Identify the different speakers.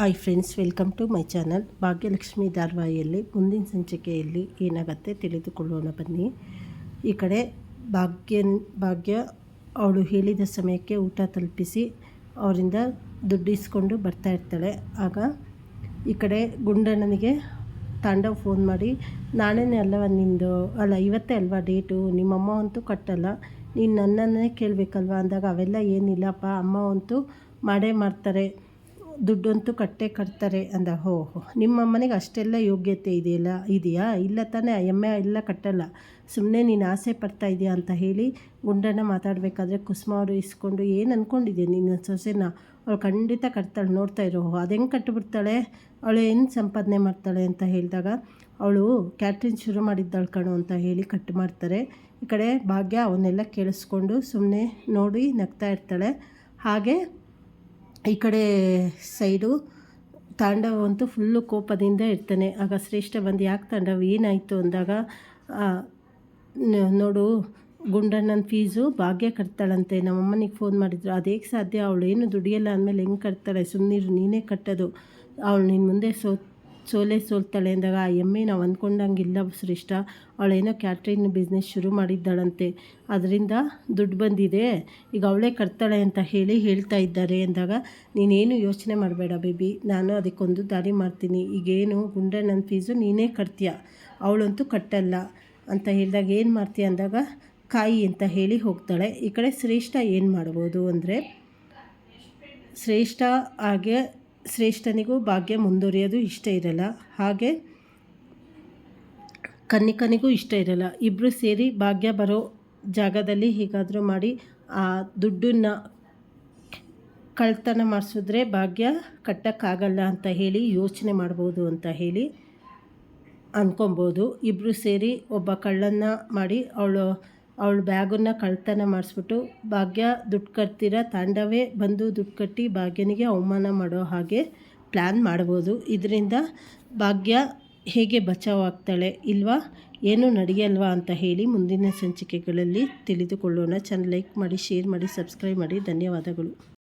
Speaker 1: Hi friends welcome to my channel Bhagyalakshmi ಧಾರವಾಹಿಯಲ್ಲಿ ಮುಂದಿನ ಸಂಚಿಕೆಯಲ್ಲಿ ಏನಾಗುತ್ತೆ ತಿಳಿದುಕೊಳ್ಳೋಣ ಬನ್ನಿ. ಈ ಕಡೆ ಭಾಗ್ಯ ಭಾಗ್ಯ ಅವಳು ಹೇಳಿದ ಸಮಯಕ್ಕೆ ಊಟ ತಲುಪಿಸಿ ಅವರಿಂದ ದುಡ್ಡು ಇಸ್ಕೊಂಡು ಬರ್ತಾ ಇರ್ತಾಳೆ. ಆಗ ಈ ಕಡೆ ಗುಂಡಣ್ಣನಿಗೆ ತಾಂಡವ್ ಫೋನ್ ಮಾಡಿ ನಾಳೆನೇ ಅಲ್ಲವ ನಿಂದು? ಅಲ್ಲ, ಇವತ್ತೇ ಅಲ್ವಾ ಡೇಟು ನಿಮ್ಮಮ್ಮ ಅಂತೂ ಕಟ್ಟಲ್ಲ. ನೀನು ನನ್ನನ್ನೇ ಕೇಳಬೇಕಲ್ವ? ಅಂದಾಗ ಅವೆಲ್ಲ ಏನಿಲ್ಲಪ್ಪ, ಅಮ್ಮ ಅಂತೂ ಮಾಡೇ ಮಾಡ್ತಾರೆ. ದುಡ್ಡಂತೂ ಕಟ್ಟೆ ಕಟ್ತಾರೆ ಅಂದ. ಹೋ ನಿಮ್ಮ ಮನೆಗೆ ಅಷ್ಟೆಲ್ಲ ಯೋಗ್ಯತೆ ಇದೆಯಲ್ಲ, ಇದೆಯಾ? ಇಲ್ಲ ತಾನೇ, ಎಮ್ಮೆ ಎಲ್ಲ ಕಟ್ಟಲ್ಲ. ಸುಮ್ಮನೆ ನೀನು ಆಸೆ ಪಡ್ತಾ ಇದೆಯಾ ಅಂತ ಹೇಳಿ ಗುಂಡಣ್ಣ ಮಾತಾಡಬೇಕಾದ್ರೆ ಕುಸುಮ ಅವರು ಇಸ್ಕೊಂಡು, ಏನು ಅಂದ್ಕೊಂಡಿದ್ದೆ ನಿನ್ನ ಸೊಸೆನ? ಅವಳು ಖಂಡಿತ ಕಟ್ತಾಳೆ, ನೋಡ್ತಾ ಇರೋ. ಅದು ಹೆಂಗೆ ಕಟ್ಟಿಬಿಡ್ತಾಳೆ ಅವಳು ಏನು ಸಂಪಾದನೆ ಮಾಡ್ತಾಳೆ ಅಂತ ಹೇಳಿದಾಗ, ಅವಳು ಕ್ಯಾಟ್ರಿನ್ ಶುರು ಮಾಡಿದ್ದಾಳು ಕಣು ಅಂತ ಹೇಳಿ ಕಟ್ ಮಾಡ್ತಾರೆ. ಈ ಕಡೆ ಭಾಗ್ಯ ಅವನ್ನೆಲ್ಲ ಕೇಳಿಸ್ಕೊಂಡು ಸುಮ್ಮನೆ ನೋಡಿ ನಗ್ತಾ ಇರ್ತಾಳೆ. ಹಾಗೆ ಈ ಕಡೆ ಸೈಡು ತಾಂಡವ ಅಂತೂ ಫುಲ್ಲು ಕೋಪದಿಂದ ಇರ್ತಾನೆ. ಆಗ ಶ್ರೇಷ್ಠ ಬಂದು ಯಾಕೆ ತಾಂಡವ ಏನಾಯಿತು ಅಂದಾಗ ನೋಡು, ಗುಂಡಣ್ಣನ ಫೀಸು ಭಾಗ್ಯ ಕಟ್ತಾಳಂತೆ. ನಮ್ಮಮ್ಮನಿಗೆ ಫೋನ್ ಮಾಡಿದ್ರು, ಅದೇಕೆ ಸಾಧ್ಯ? ಅವಳು ಏನು ದುಡಿಯಲ್ಲ ಅಂದಮೇಲೆ ಹೆಂಗೆ ಕಟ್ತಾಳೆ? ಸುಮ್ಮನಿರು ನೀನೇ ಕಟ್ಟೋದು. ಅವಳು ನಿನ್ನ ಮುಂದೆ ಸೋ ಸೋಲೆ ಸೋಲ್ತಾಳೆ ಅಂದಾಗ ಆ ಎಮ್ಮೆ ನಾವು ಅಂದ್ಕೊಂಡಂಗಿಲ್ಲ ಶ್ರೇಷ್ಠ ಅವಳೇನೋ ಕ್ಯಾಟ್ರಿಂಗ್ ಬಿಸ್ನೆಸ್ ಶುರು ಮಾಡಿದ್ದಾಳಂತೆ. ಅದರಿಂದ ದುಡ್ಡು ಬಂದಿದೆ. ಈಗ ಅವಳೇ ಕಟ್ತಾಳೆ ಅಂತ ಹೇಳಿ ಹೇಳ್ತಾ ಇದ್ದಾರೆ ಅಂದಾಗ ನೀನೇನು ಯೋಚನೆ ಮಾಡಬೇಡ ಬೇಬಿ, ನಾನು ಅದಕ್ಕೊಂದು ದಾರಿ ಮಾಡ್ತೀನಿ. ಈಗೇನು ಗುಂಡಣ್ಣನ ಫೀಸು ನೀನೇ ಕಟ್ತೀಯ? ಅವಳಂತೂ ಕಟ್ಟಲ್ಲ. ಅಂತ ಹೇಳಿದಾಗ ಏನು ಮಾಡ್ತೀಯ ಅಂದಾಗ ಕಾಯಿ ಅಂತ ಹೇಳಿ ಹೋಗ್ತಾಳೆ. ಈ ಕಡೆ ಶ್ರೇಷ್ಠ ಏನು ಮಾಡ್ಬೋದು ಅಂದರೆ, ಶ್ರೇಷ್ಠ ಹಾಗೆ ಶ್ರೇಷ್ಠನಿಗೂ ಭಾಗ್ಯ ಮುಂದುವರಿಯೋದು ಇಷ್ಟ ಇರಲ್ಲ. ಹಾಗೆ ಕನ್ನಿಕನಿಗೂ ಇಷ್ಟ ಇರಲ್ಲ. ಇಬ್ಬರು ಸೇರಿ ಭಾಗ್ಯ ಬರೋ ಜಾಗದಲ್ಲಿ ಹೀಗಾದರೂ ಮಾಡಿ ಆ ದುಡ್ಡನ್ನು ಕಳ್ತನ ಮಾಡಿಸಿದ್ರೆ ಭಾಗ್ಯ ಕಟ್ಟೋಕ್ಕಾಗಲ್ಲ ಅಂತ ಹೇಳಿ ಯೋಚನೆ ಮಾಡ್ಬೋದು ಅಂತ ಹೇಳಿ ಅಂದ್ಕೊಬೋದು ಇಬ್ಬರು ಸೇರಿ ಒಬ್ಬ ಕಳ್ಳನ್ನು ಮಾಡಿ ಅವಳು ಅವಳ ಬ್ಯಾಗನ್ನು ಕಳ್ತನ ಮಾಡಿಸ್ಬಿಟ್ಟು ಭಾಗ್ಯ ದುಡ್ಡು ಕಟ್ತೀರ ತಾಂಡವೇ ಬಂದು ದುಡ್ಡು ಕಟ್ಟಿ ಭಾಗ್ಯನಿಗೆ ಅವಮಾನ ಮಾಡೋ ಹಾಗೆ ಪ್ಲ್ಯಾನ್ ಮಾಡ್ಬೋದು. ಇದರಿಂದ ಭಾಗ್ಯ ಹೇಗೆ ಬಚಾವಾಗ್ತಾಳೆ ಇಲ್ವಾ? ಏನೂ ನಡೆಯಲ್ವಾ ಅಂತ ಹೇಳಿ ಮುಂದಿನ ಸಂಚಿಕೆಗಳಲ್ಲಿ ತಿಳಿದುಕೊಳ್ಳೋಣ. ಚಾನಲ್ ಲೈಕ್ ಮಾಡಿ ಶೇರ್ ಮಾಡಿ ಸಬ್ಸ್ಕ್ರೈಬ್ ಮಾಡಿ. ಧನ್ಯವಾದಗಳು.